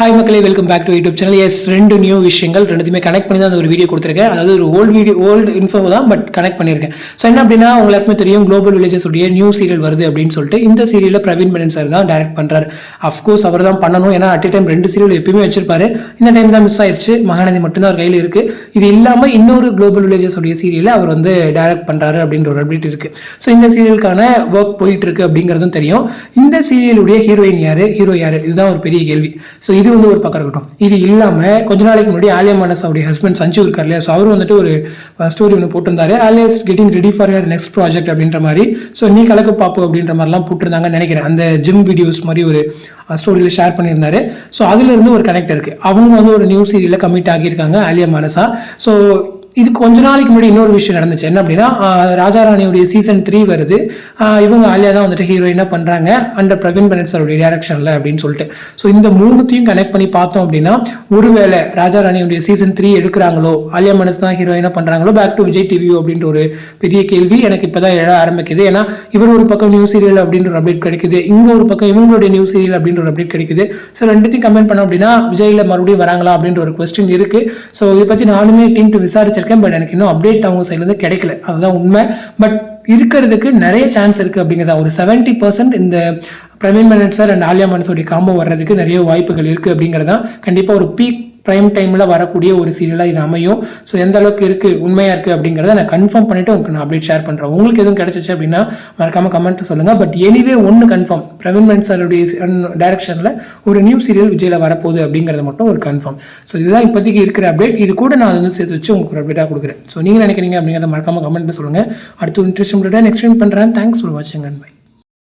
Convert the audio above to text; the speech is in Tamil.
ஹாய் மக்களே welcome back to YouTube channel yes ரெண்டு நியூ விஷயங்கள் ரெண்டுத்தையுமே கனெக்ட் பண்ணி தான் அந்த ஒரு வீடியோ கொடுத்துருக்கேன். அதாவது ஒரு ஓல்டு வீடியோ ஓல்டு இன்ஃபோ தான் பட் கனெக்ட் பண்ணியிருக்கேன். ஸோ என்ன அப்படின்னா உங்களுக்கு தெரியும் குளோபல் வில்லேஜஸ் உடைய நியூ சீரியல் வருது அப்படின்னு சொல்லிட்டு இந்த சீரியலில் பிரவீன் மேனன் சார் தான் டைரக்ட் பண்ணுறாரு அஃப்கோர்ஸ் அவர் தான் பண்ணணும். ஏன்னா அட் டைம் ரெண்டு சீரியல் எப்பயுமே வச்சிருப்பாரு. இந்த டைம் தான் மிஸ் ஆயிடுச்சு மகாநதி மட்டும்தான் அவர் கையில் இருக்கு. இது இல்லாமல் இன்னொரு குளோபல் வில்லேஜஸ் உடைய சீரியலை அவர் வந்து டைரக்ட் பண்ணுறாரு அப்படின்ற ஒரு அப்டேட் இருக்கு. ஸோ இந்த சீரியலுக்கான ஒர்க் போயிட்டு இருக்கு அப்படிங்கிறதும் தெரியும். இந்த சீரியலுடைய ஹீரோயின் யாரு? ஹீரோ யாரு? இதுதான் ஒரு பெரிய கேள்வி. ஸோ இது வந்து ஒரு பக்கம் இருக்கட்டும். இது இல்லாம கொஞ்ச நாளைக்கு முன்னாடி ஆலியா மானஸ் அவருடைய ஹஸ்பண்ட் சஞ்சு இருக்கார் இல்லையா? ஸோ அவர் வந்துட்டு ஒரு ஸ்டோரி ஒன்று போட்டிருந்தாரு. Alia's getting ready for her next project அப்படின்ற மாதிரி. ஸோ நீ கலக்க பாப்பு அப்படின்ற மாதிரிலாம் போட்டிருந்தாங்கன்னு நினைக்கிறேன். அந்த ஜிம் வீடியோஸ் மாதிரி ஒரு ஸ்டோரியில் ஷேர் பண்ணியிருந்தாரு. ஸோ அதுல இருந்து ஒரு கனெக்ட் இருக்கு. அவங்க வந்து ஒரு நியூ சீரியலில் கமிட் ஆகியிருக்காங்க ஆலியா மானஸா. ஸோ இது கொஞ்ச நாளைக்கு முன்னாடி இன்னொரு விஷயம் நடந்துச்சு. என்ன அப்படின்னா ஆஹ் ராஜா ராணியுடைய சீசன் த்ரீ வருது இவங்க ஆலியா தான் வந்துட்டு ஹீரோயினா பண்றாங்க? அண்டர் பிரவீன் பனட் சாருடைய டேரக்ஷன்ல அப்படின்னு சொல்லிட்டு. ஸோ இந்த மூணுத்தையும் கனெக்ட் பண்ணி பார்த்தோம் அப்படின்னா ஒருவேளை ராஜா ராணியுடைய சீசன் த்ரீ எடுக்கிறாங்களோ ஆலியா மனசு தான் ஹீரோயினா பண்றாங்களோ பேக் டு விஜய் டிவி அப்படின்ற ஒரு பெரிய கேள்வி எனக்கு இப்பதான் எழ ஆரம்பிக்குது. ஏன்னா இவர் ஒரு பக்கம் நியூ சீரியல் அப்படின்ற ஒரு அப்டேட் கிடைக்குது. இங்க ஒரு பக்கம் இவங்களுடைய நியூ சீரியல் அப்படின்ற ஒரு அப்டேட் கிடைக்குது. ஸோ ரெண்டுத்தையும் கமெண்ட் பண்ணோம் அப்படின்னா விஜய்ல மறுபடியும் வராங்களா அப்படின்ற ஒரு கொஸ்டின் இருக்கு. ஸோ இதை பத்தி நானுமே டீம் டு இருக்கேன் பட் எனக்கு இன்னும் அப்டேட் அவங்க சைட்லேருந்து கிடைக்கல. அதுதான் உண்மை. பட் இருக்கிறதுக்கு நிறைய சான்ஸ் இருக்கு அப்படிங்கிறதா. ஒரு செவன்டி பர்சன்ட் இந்த பிரவீன் மனன் சார் அண்ட் ஆலியா மனசோடைய காம்போ வர்றதுக்கு நிறைய வாய்ப்புகள் இருக்கு அப்படிங்கிறதா. கண்டிப்பா ஒரு பீக் ப்ரைம் டைமில் வரக்கூடிய ஒரு சீரியலாக இது அமையும். ஸோ எந்த அளவுக்கு இருக்குது உண்மையாக இருக்குது அப்படிங்கிறத நான் கன்ஃபார்ம் பண்ணிவிட்டு உங்களுக்கு நான் அப்டேட் ஷேர் பண்ணுறேன் உங்களுக்கு எதுவும் கிடைச்சிச்சு அப்படின்னா மறக்காம கமெண்ட் சொல்லுங்கள் பட் எனிவே ஒன்று கன்ஃபார்ம் பிரவீன் மேன் சாருடைய டைரக்ஷன்ல ஒரு நியூ சீரியல் விஜயில் வரப்போகுது அப்படிங்கிறது மட்டும் ஒரு கன்ஃபார்ம் ஸோ இதுதான் இப்போதைக்கு இருக்கிற அப்டேட் இது கூட நான் வந்து சேர்த்து வச்சு உங்களுக்கு ஒரு அப்டேட்டாக கொடுக்குறேன். ஸோ நீங்கள் நினைக்கிறீங்க அப்படிங்கிறத மறக்காம கமெண்ட் சொல்லுங்க. அடுத்து இன்ட்ரெஸ்ட் நெக்ஸ்ட் டைம் பண்ணுறேன் தேங்க்ஸ் ஃபார் வாட்சிங் அண்ட் பை